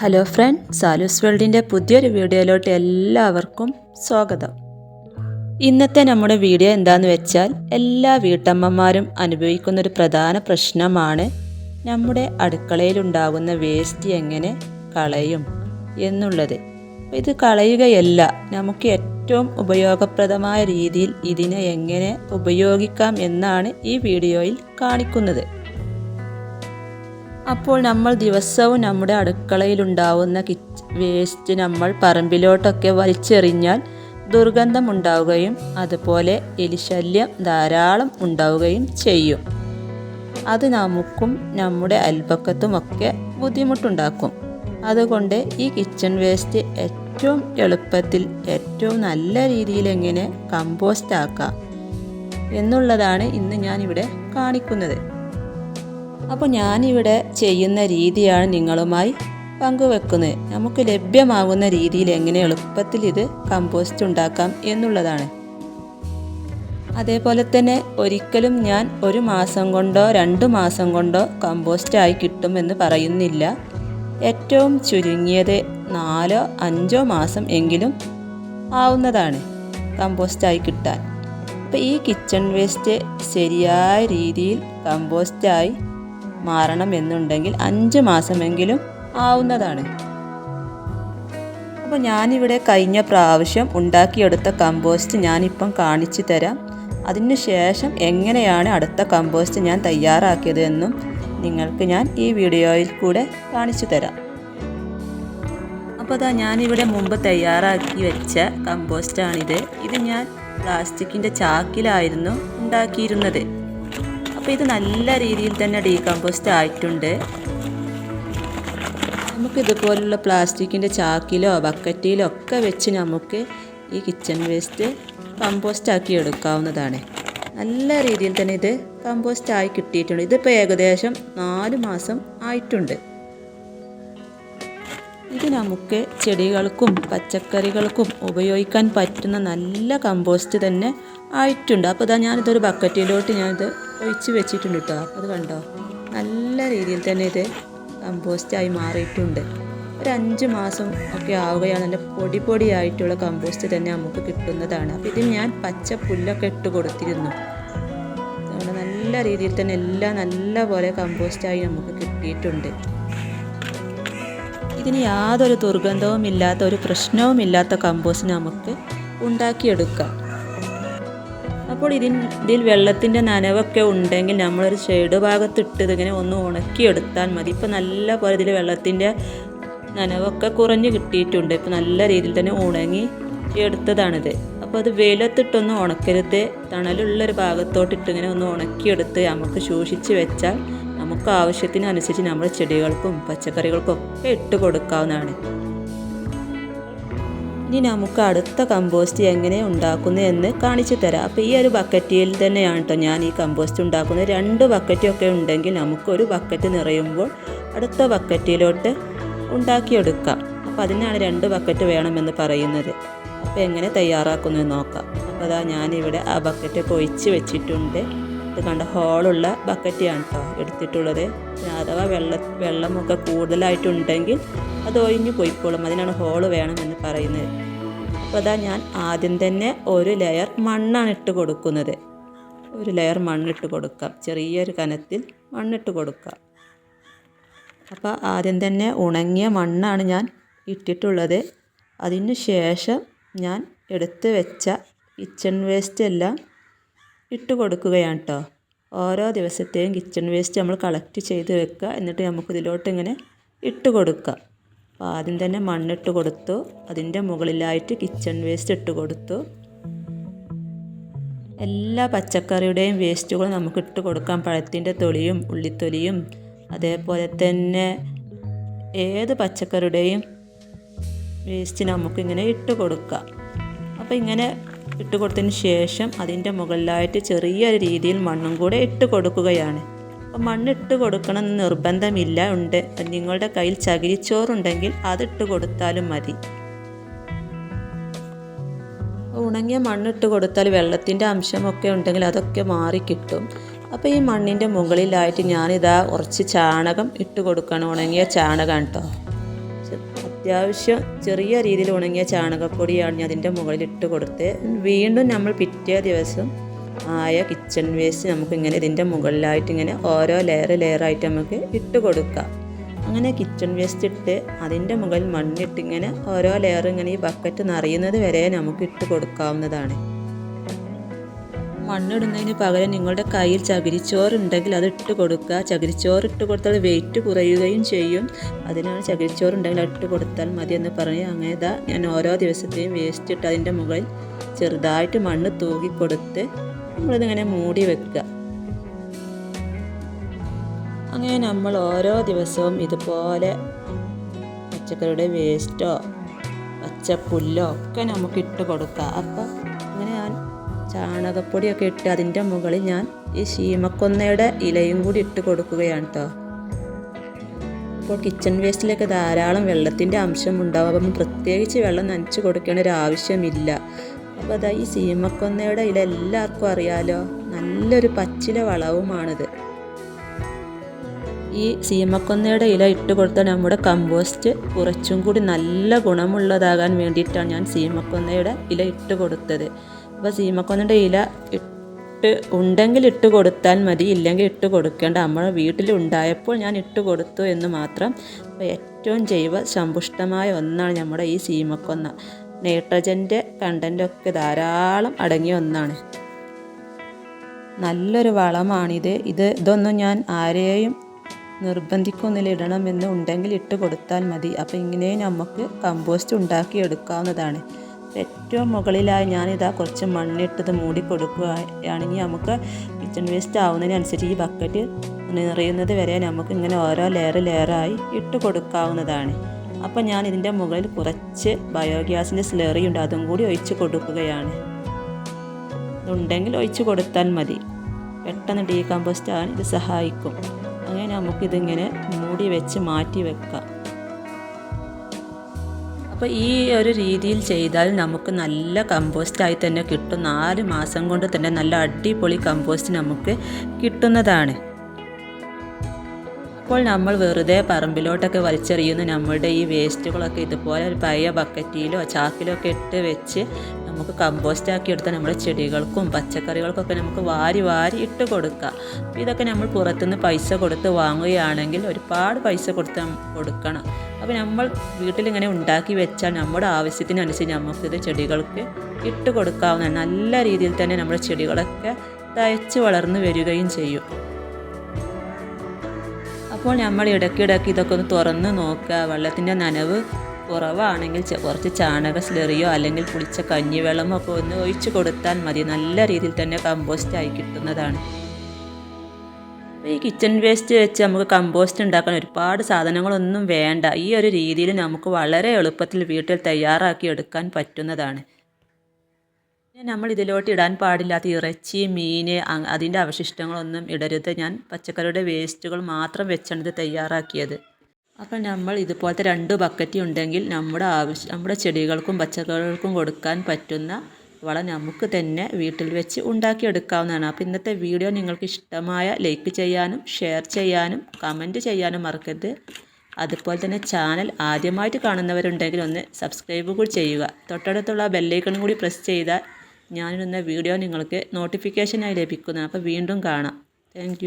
Hello friend സാലൂസ് വേൾഡിന്റെ പുതിയൊരു വീഡിയോയിലോട്ട് എല്ലാവർക്കും സ്വാഗതം. ഇന്നത്തെ നമ്മുടെ വീഡിയോ എന്താണെന്ന് വെച്ചാൽ എല്ലാ വീട്ടമ്മമാരും അനുഭവിക്കുന്ന ഒരു പ്രധാന പ്രശ്നമാണ് നമ്മുടെ അടുക്കളയിലുണ്ടാകുന്ന വേസ്റ്റ് എങ്ങനെ കളയും എന്നുള്ളത്. ഇത് കളയുകയല്ല നമുക്ക് ഏറ്റവും ഉപയോഗപ്രദമായ രീതിയിൽ ഇതിനെ എങ്ങനെ ഉപയോഗിക്കാം എന്നാണ് ഈ വീഡിയോയിൽ കാണിക്കുന്നത്. അപ്പോൾ നമ്മൾ ദിവസവും നമ്മുടെ അടുക്കളയിലുണ്ടാവുന്ന കിച്ച് വേസ്റ്റ് നമ്മൾ പറമ്പിലോട്ടൊക്കെ വലിച്ചെറിഞ്ഞാൽ ദുർഗന്ധം ഉണ്ടാവുകയും അതുപോലെ എലിശല്യം ധാരാളം ഉണ്ടാവുകയും ചെയ്യും. അത് നമുക്കും നമ്മുടെ അയൽപക്കത്തുമൊക്കെ ബുദ്ധിമുട്ടുണ്ടാക്കും. അതുകൊണ്ട് ഈ കിച്ചൺ വേസ്റ്റ് ഏറ്റവും എളുപ്പത്തിൽ ഏറ്റവും നല്ല രീതിയിൽ എങ്ങനെ കമ്പോസ്റ്റ് ആക്കാം എന്നുള്ളതാണ് ഇന്ന് ഞാനിവിടെ കാണിക്കുന്നത്. അപ്പോൾ ഞാനിവിടെ ചെയ്യുന്ന രീതിയാണ് നിങ്ങളുമായി പങ്കുവെക്കുന്നത്. നമുക്ക് ലഭ്യമാകുന്ന രീതിയിൽ എങ്ങനെ എളുപ്പത്തിൽ ഇത് കമ്പോസ്റ്റ് ഉണ്ടാക്കാം എന്നുള്ളതാണ്. അതേപോലെ തന്നെ ഒരിക്കലും ഞാൻ ഒരു മാസം കൊണ്ടോ രണ്ട് മാസം കൊണ്ടോ കമ്പോസ്റ്റായി കിട്ടുമെന്ന് പറയുന്നില്ല. ഏറ്റവും ചുരുങ്ങിയത് നാലോ അഞ്ചോ മാസം എങ്കിലും ആവുന്നതാണ് കമ്പോസ്റ്റായി കിട്ടാൻ. അപ്പോൾ ഈ കിച്ചൺ വേസ്റ്റ് ശരിയായ രീതിയിൽ കമ്പോസ്റ്റായി മാറണം എന്നുണ്ടെങ്കിൽ അഞ്ച് മാസമെങ്കിലും ആവുന്നതാണ്. അപ്പോൾ ഞാനിവിടെ കഴിഞ്ഞ പ്രാവശ്യം ഉണ്ടാക്കിയെടുത്ത കമ്പോസ്റ്റ് ഞാനിപ്പം കാണിച്ചു തരാം. അതിനുശേഷം എങ്ങനെയാണ് അടുത്ത കമ്പോസ്റ്റ് ഞാൻ തയ്യാറാക്കിയത് എന്നും നിങ്ങൾക്ക് ഞാൻ ഈ വീഡിയോയിൽ കൂടെ കാണിച്ചു തരാം. അപ്പോൾ അതാ ഞാനിവിടെ മുമ്പ് തയ്യാറാക്കി വെച്ച കമ്പോസ്റ്റാണിത് ഇത് ഞാൻ പ്ലാസ്റ്റിക്കിന്റെ ചാക്കിലായിരുന്നു ഉണ്ടാക്കിയിരുന്നത്. അപ്പോൾ ഇത് നല്ല രീതിയിൽ തന്നെ ഡീകമ്പോസ്റ്റ് ആയിട്ടുണ്ട്. നമുക്ക് ഇതുപോലുള്ള പ്ലാസ്റ്റിക്കിന്റെ ചാക്കിലോ ബക്കറ്റിലോ ഒക്കെ വെച്ച് നമുക്ക് ഈ കിച്ചൺ വേസ്റ്റ് കമ്പോസ്റ്റ് ആക്കി എടുക്കാവുന്നതാണ്. നല്ല രീതിയിൽ തന്നെ ഇത് കമ്പോസ്റ്റ് ആയി കിട്ടിയിട്ടുണ്ട്. ഇതിപ്പോൾ ഏകദേശം നാല് മാസം ആയിട്ടുണ്ട്. ഇത് നമുക്ക് ചെടികൾക്കും പച്ചക്കറികൾക്കും ഉപയോഗിക്കാൻ പറ്റുന്ന നല്ല കമ്പോസ്റ്റ് തന്നെ ആയിട്ടുണ്ട്. അപ്പോൾ ഇതാ ഞാനിതൊരു ബക്കറ്റിലോട്ട് ഞാനിത് ഒഴിച്ച് വെച്ചിട്ടുണ്ട് കേട്ടോ അത് കണ്ടോ? നല്ല രീതിയിൽ തന്നെ ഇത് കമ്പോസ്റ്റായി മാറിയിട്ടുണ്ട്. ഒരു അഞ്ച് മാസം ഒക്കെ ആവുകയാണ്. നല്ല പൊടി പൊടിയായിട്ടുള്ള കമ്പോസ്റ്റ് തന്നെ നമുക്ക് കിട്ടുന്നതാണ്. അപ്പോൾ ഇതിന് ഞാൻ പച്ച പുല്ലൊക്കെ ഇട്ട് കൊടുത്തിരുന്നു. അതുകൊണ്ട് നല്ല രീതിയിൽ തന്നെ എല്ലാം നല്ല പോലെ കമ്പോസ്റ്റായി നമുക്ക് കിട്ടിയിട്ടുണ്ട്. ഇതിന് യാതൊരു ദുർഗന്ധവും ഇല്ലാത്ത ഒരു പ്രശ്നവും ഇല്ലാത്ത കമ്പോസ്റ്റ് നമുക്ക് ഉണ്ടാക്കിയെടുക്കാം. അപ്പോൾ ഇതിൻ ഇതിൽ വെള്ളത്തിന്റെ നനവൊക്കെ ഉണ്ടെങ്കിൽ നമ്മളൊരു ഷെയ്ഡ് ഭാഗത്തിട്ട് ഇതിങ്ങനെ ഒന്ന് ഉണക്കിയെടുത്താൽ മതി. ഇപ്പോൾ നല്ല പോലെ ഇതിൽ വെള്ളത്തിന്റെ നനവൊക്കെ കുറഞ്ഞ് കിട്ടിയിട്ടുണ്ട്. ഇപ്പോൾ നല്ല രീതിയിൽ തന്നെ ഉണങ്ങി എടുത്തതാണിത്. അപ്പോൾ അത് വെയിലത്തിട്ടൊന്ന് ഉണക്കരുത്. തണലുള്ളൊരു ഭാഗത്തോട്ടിട്ട് ഇങ്ങനെ ഒന്ന് ഉണക്കിയെടുത്ത് നമുക്ക് സൂക്ഷിച്ച് വെച്ചാൽ നമുക്ക് ആവശ്യത്തിനനുസരിച്ച് നമ്മുടെ ചെടികൾക്കും പച്ചക്കറികൾക്കും ഒക്കെ ഇട്ട് കൊടുക്കാവുന്നതാണ്. ഇനി നമുക്ക് അടുത്ത കമ്പോസ്റ്റ് എങ്ങനെ ഉണ്ടാക്കുന്നു എന്ന് കാണിച്ചു തരാം. അപ്പോൾ ഈ ഒരു ബക്കറ്റിൽ തന്നെയാണ് കേട്ടോ ഞാൻ ഈ കമ്പോസ്റ്റ് ഉണ്ടാക്കുന്നത്. രണ്ട് ബക്കറ്റൊക്കെ ഉണ്ടെങ്കിൽ നമുക്കൊരു ബക്കറ്റ് നിറയുമ്പോൾ അടുത്ത ബക്കറ്റിലോട്ട് ഉണ്ടാക്കിയെടുക്കാം. അപ്പോൾ അതിനാണ് രണ്ട് ബക്കറ്റ് വേണമെന്ന് പറയുന്നത്. അപ്പോൾ എങ്ങനെ തയ്യാറാക്കുന്നു നോക്കാം. അപ്പോൾ അതാ ഞാനിവിടെ ആ ബക്കറ്റൊക്കെ ഒഴിച്ച് വെച്ചിട്ടുണ്ട്. ഇത് കണ്ട ഹോളുള്ള ബക്കറ്റാണ് കേട്ടോ എടുത്തിട്ടുള്ളത്. അഥവാ വെള്ള വെള്ളമൊക്കെ കൂടുതലായിട്ടുണ്ടെങ്കിൽ അത് ഒഴിഞ്ഞു പോയിക്കോളും. അതിനാണ് ഹോൾ വേണമെന്ന് പറയുന്നത്. അപ്പോൾ അതാ ഞാൻ ആദ്യം തന്നെ ഒരു ലെയർ മണ്ണാണ് ഇട്ട് കൊടുക്കുന്നത്. ഒരു ലെയർ മണ്ണിട്ട് കൊടുക്കാം. ചെറിയൊരു കനത്തിൽ മണ്ണിട്ട് കൊടുക്കാം. അപ്പോൾ ആദ്യം തന്നെ ഉണങ്ങിയ മണ്ണാണ് ഞാൻ ഇട്ടിട്ടുള്ളത്. അതിന് ശേഷം ഞാൻ എടുത്ത് വെച്ച കിച്ചൺ വേസ്റ്റ് എല്ലാം ഇട്ട് കൊടുക്കുകയാണ് കേട്ടോ ഓരോ ദിവസത്തെയും കിച്ചൺ വേസ്റ്റ് നമ്മൾ കളക്ട് ചെയ്ത് വെക്കുക. എന്നിട്ട് നമുക്ക് ഇതിലോട്ട് ഇങ്ങനെ ഇട്ട് കൊടുക്കുക. അപ്പോൾ ആദ്യം തന്നെ മണ്ണിട്ട് കൊടുത്തു. അതിന്റെ മുകളിലായിട്ട് കിച്ചൺ വേസ്റ്റ് ഇട്ട് കൊടുത്തു. എല്ലാ പച്ചക്കറിയുടെയും വേസ്റ്റുകളും നമുക്ക് ഇട്ട് കൊടുക്കാം. പഴത്തിന്റെ തൊലിയും ഉള്ളിത്തൊലിയും. അതേപോലെ തന്നെ ഏത് പച്ചക്കറിയുടെയും വേസ്റ്റ് നമുക്കിങ്ങനെ ഇട്ട് കൊടുക്കാം അപ്പോൾ ഇങ്ങനെ ഇട്ട് കൊടുത്തതിന് ശേഷം അതിന്റെ മുകളിലായിട്ട് ചെറിയൊരു രീതിയിൽ മണ്ണും കൂടെ ഇട്ട് കൊടുക്കുകയാണ് അപ്പോൾ മണ്ണിട്ട് കൊടുക്കണം എന്ന് നിർബന്ധമില്ല ഉണ്ട്. നിങ്ങളുടെ കയ്യിൽ ചകിരിച്ചോറുണ്ടെങ്കിൽ അതിട്ട് കൊടുത്താലും മതി. ഉണങ്ങിയ മണ്ണിട്ട് കൊടുത്താൽ വെള്ളത്തിന്റെ അംശമൊക്കെ ഉണ്ടെങ്കിൽ അതൊക്കെ മാറി കിട്ടും അപ്പോൾ ഈ മണ്ണിന്റെ മുകളിലായിട്ട് ഞാനിതാ കുറച്ച് ചാണകം ഇട്ട് കൊടുക്കണം ഉണങ്ങിയ ചാണകം കേട്ടോ. അത്യാവശ്യം ചെറിയ രീതിയിൽ ഉണങ്ങിയ ചാണകപ്പൊടിയാണ് ഞാൻ അതിന്റെ മുകളിൽ ഇട്ട് കൊടുത്ത് വീണ്ടും നമ്മൾ പിറ്റേ ദിവസം ആയ കിച്ചൺ വേസ്റ്റ് നമുക്കിങ്ങനെ ഇതിന്റെ മുകളിലായിട്ട് ഇങ്ങനെ ഓരോ ലെയർ ലെയറായിട്ട് നമുക്ക് ഇട്ട് കൊടുക്കാം. അങ്ങനെ കിച്ചൺ വേസ്റ്റ് ഇട്ട് അതിന്റെ മുകളിൽ മണ്ണിട്ട് ഇങ്ങനെ ഓരോ ലെയർ ഇങ്ങനെ ഈ ബക്കറ്റ് നിറയുന്നത് വരെ നമുക്ക് ഇട്ട് കൊടുക്കാവുന്നതാണ്. മണ്ണിടുന്നതിന് പകരം നിങ്ങളുടെ കയ്യിൽ ചകിരിച്ചോറുണ്ടെങ്കിൽ അത് ഇട്ട് കൊടുക്കുക. ചകിരിച്ചോറ് ഇട്ട് കൊടുത്താൽ വെയിറ്റ് കുറയുകയും ചെയ്യും. അതിനാണ് ചകിരിച്ചോറുണ്ടെങ്കിൽ ഇട്ട് കൊടുത്താൽ മതി എന്ന് പറഞ്ഞ് അങ്ങനെ ഞാൻ ഓരോ ദിവസത്തെയും വേസ്റ്റ് ഇട്ട് അതിന്റെ മുകളിൽ ചെറുതായിട്ട് മണ്ണ് തൂക്കി കൊടുത്ത് നമ്മളിതിങ്ങനെ മൂടി വെക്കുക. അങ്ങനെ നമ്മൾ ഓരോ ദിവസവും ഇതുപോലെ പച്ചക്കറിയുടെ വേസ്റ്റോ പച്ചപ്പുല്ലോ ഒക്കെ നമുക്ക് ഇട്ട് കൊടുക്കാം അപ്പം ചാണകപ്പൊടിയൊക്കെ ഇട്ട് അതിന്റെ മുകളിൽ ഞാൻ ഈ ശീമക്കൊന്നയുടെ ഇലയും കൂടി ഇട്ട് കൊടുക്കുകയാണ് കേട്ടോ അപ്പോൾ കിച്ചൺ വേസ്റ്റിലൊക്കെ ധാരാളം വെള്ളത്തിന്റെ അംശം ഉണ്ടാവും അപ്പം പ്രത്യേകിച്ച് വെള്ളം നനച്ച് കൊടുക്കേണ്ട ഒരു ആവശ്യമില്ല. അപ്പോൾ അതാ ഈ സീമക്കൊന്നയുടെ ഇല എല്ലാവർക്കും അറിയാലോ. നല്ലൊരു പച്ചില വളവുമാണിത്. ഈ സീമക്കൊന്നയുടെ ഇല ഇട്ട് കൊടുത്താൽ നമ്മുടെ കമ്പോസ്റ്റ് കുറച്ചും കൂടി നല്ല ഗുണമുള്ളതാകാൻ വേണ്ടിയിട്ടാണ് ഞാൻ സീമക്കൊന്നയുടെ ഇല ഇട്ട് കൊടുത്തത്. അപ്പോൾ സീമക്കൊന്നിന്റെ ഇല ഇട്ട് ഉണ്ടെങ്കിൽ ഇട്ട് കൊടുത്താൽ മതി ഇല്ലെങ്കിൽ ഇട്ട് കൊടുക്കേണ്ട. നമ്മുടെ വീട്ടിലുണ്ടായപ്പോൾ ഞാൻ ഇട്ട് കൊടുത്തു എന്ന് മാത്രം. അപ്പോൾ ഏറ്റവും ജൈവ സമ്പുഷ്ടമായ ഒന്നാണ് നമ്മുടെ ഈ സീമക്കൊന്ന. നൈട്രജന്റെ കണ്ടന്റൊക്കെ ധാരാളം അടങ്ങിയ ഒന്നാണ്. നല്ലൊരു വളമാണിത്. ഇത് ഇതൊന്നും ഞാൻ ആരെയും നിർബന്ധിക്കൊന്നില്ല ഇടണമെന്ന് ഉണ്ടെങ്കിൽ ഇട്ട് കൊടുത്താൽ മതി. അപ്പോൾ ഇങ്ങനെ നമുക്ക് കമ്പോസ്റ്റ് ഉണ്ടാക്കി എടുക്കാവുന്നതാണ്. ഏറ്റവും മുകളിലായി ഞാനിതാ കുറച്ച് മണ്ണിട്ടത് മൂടി കൊടുക്കുകയാണെങ്കിൽ നമുക്ക് കിച്ചൺ വേസ്റ്റ് ആവുന്നതിനനുസരിച്ച് ഈ ബക്കറ്റ് നിറയുന്നത് വരെ നമുക്ക് ഇങ്ങനെ ഓരോ ലെയർ ലെയറായി ഇട്ട് കൊടുക്കാവുന്നതാണ്. അപ്പം ഞാൻ ഇതിന്റെ മുകളിൽ കുറച്ച് ബയോഗ്യാസിന്റെ സ്ലറി ഉണ്ട് അതും കൂടി ഒഴിച്ച് കൊടുക്കുകയാണ്. ഇതുണ്ടെങ്കിൽ ഒഴിച്ച് കൊടുത്താൽ മതി. പെട്ടെന്ന് ഡീകമ്പോസ്റ്റ് ആവാൻ ഇത് സഹായിക്കും. അങ്ങനെ നമുക്കിതിങ്ങനെ മൂടി വെച്ച് മാറ്റി വെക്കാം. അപ്പോൾ ഈ ഒരു രീതിയിൽ ചെയ്താൽ നമുക്ക് നല്ല കമ്പോസ്റ്റായി തന്നെ കിട്ടും. നാല് മാസം കൊണ്ട് തന്നെ നല്ല അടിപൊളി കമ്പോസ്റ്റ് നമുക്ക് കിട്ടുന്നതാണ്. അപ്പോൾ നമ്മൾ വെറുതെ പറമ്പിലോട്ടൊക്കെ വലിച്ചെറിയുന്ന നമ്മുടെ ഈ വേസ്റ്റുകളൊക്കെ ഇതുപോലെ ഒരു പഴയ ബക്കറ്റിലോ ചാക്കിലോ ഒക്കെ ഇട്ട് വെച്ച് നമുക്ക് കമ്പോസ്റ്റ് ആക്കി എടുത്താൽ നമ്മുടെ ചെടികൾക്കും പച്ചക്കറികൾക്കൊക്കെ നമുക്ക് വാരി വാരി ഇട്ട് കൊടുക്കാം. ഇതൊക്കെ നമ്മൾ പുറത്തുനിന്ന് പൈസ കൊടുത്ത് വാങ്ങുകയാണെങ്കിൽ ഒരുപാട് പൈസ കൊടുത്ത് കൊടുക്കണം. അപ്പോൾ നമ്മൾ വീട്ടിലിങ്ങനെ ഉണ്ടാക്കി വെച്ചാൽ നമ്മുടെ ആവശ്യത്തിനനുസരിച്ച് നമുക്കിത് ചെടികൾക്ക് ഇട്ട് കൊടുക്കാവുന്ന നല്ല രീതിയിൽ തന്നെ നമ്മുടെ ചെടികളൊക്കെ തയ്ച്ച് വളർന്നു വരികയും ചെയ്യും. അപ്പോൾ നമ്മൾ ഇടയ്ക്കിടയ്ക്ക് ഇതൊക്കെ ഒന്ന് തുറന്ന് നോക്കുക. വെള്ളത്തിന്റെ നനവ് കുറവാണെങ്കിൽ കുറച്ച് ചാണക സ്ലെറിയോ അല്ലെങ്കിൽ പുളിച്ച കഞ്ഞിവെള്ളമോ ഒക്കെ ഒന്ന് ഒഴിച്ചു കൊടുത്താൽ മതി. നല്ല രീതിയിൽ തന്നെ കമ്പോസ്റ്റ് ആയി കിട്ടുന്നതാണ്. ഈ കിച്ചൺ വേസ്റ്റ് വെച്ച് നമുക്ക് കമ്പോസ്റ്റ് ഉണ്ടാക്കാൻ ഒരുപാട് സാധനങ്ങളൊന്നും വേണ്ട. ഈ ഒരു രീതിയിൽ നമുക്ക് വളരെ എളുപ്പത്തിൽ വീട്ടിൽ തയ്യാറാക്കി എടുക്കാൻ പറ്റുന്നതാണ്. നമ്മൾ ഇതിലോട്ട് ഇടാൻ പാടില്ലാത്ത ഇറച്ചി മീൻ അതിന്റെ അവശിഷ്ടങ്ങളൊന്നും ഇടരുത്. ഞാൻ പച്ചക്കറിയുടെ വേസ്റ്റുകൾ മാത്രം വെച്ചാണ് ഇത് തയ്യാറാക്കിയത്. അപ്പം നമ്മൾ ഇതുപോലത്തെ രണ്ട് ബക്കറ്റ് ഉണ്ടെങ്കിൽ നമ്മുടെ ആവശ്യം നമ്മുടെ ചെടികൾക്കും പച്ചക്കറികൾക്കും കൊടുക്കാൻ പറ്റുന്ന വളം നമുക്ക് തന്നെ വീട്ടിൽ വെച്ച് ഉണ്ടാക്കിയെടുക്കാവുന്നതാണ്. അപ്പോൾ ഇന്നത്തെ വീഡിയോ നിങ്ങൾക്ക് ഇഷ്ടമായ ലൈക്ക് ചെയ്യാനും ഷെയർ ചെയ്യാനും കമന്റ് ചെയ്യാനും മറക്കരുത്. അതുപോലെ തന്നെ ചാനൽ ആദ്യമായിട്ട് കാണുന്നവരുണ്ടെങ്കിൽ ഒന്ന് സബ്സ്ക്രൈബ് കൂടി ചെയ്യുക. തൊട്ടടുത്തുള്ള ബെല്ലൈക്കണും കൂടി പ്രസ് ചെയ്താൽ ഞാനിടുന്ന വീഡിയോ നിങ്ങൾക്ക് നോട്ടിഫിക്കേഷനായി ലഭിക്കുന്നതാണ്. അപ്പോൾ വീണ്ടും കാണാം. താങ്ക്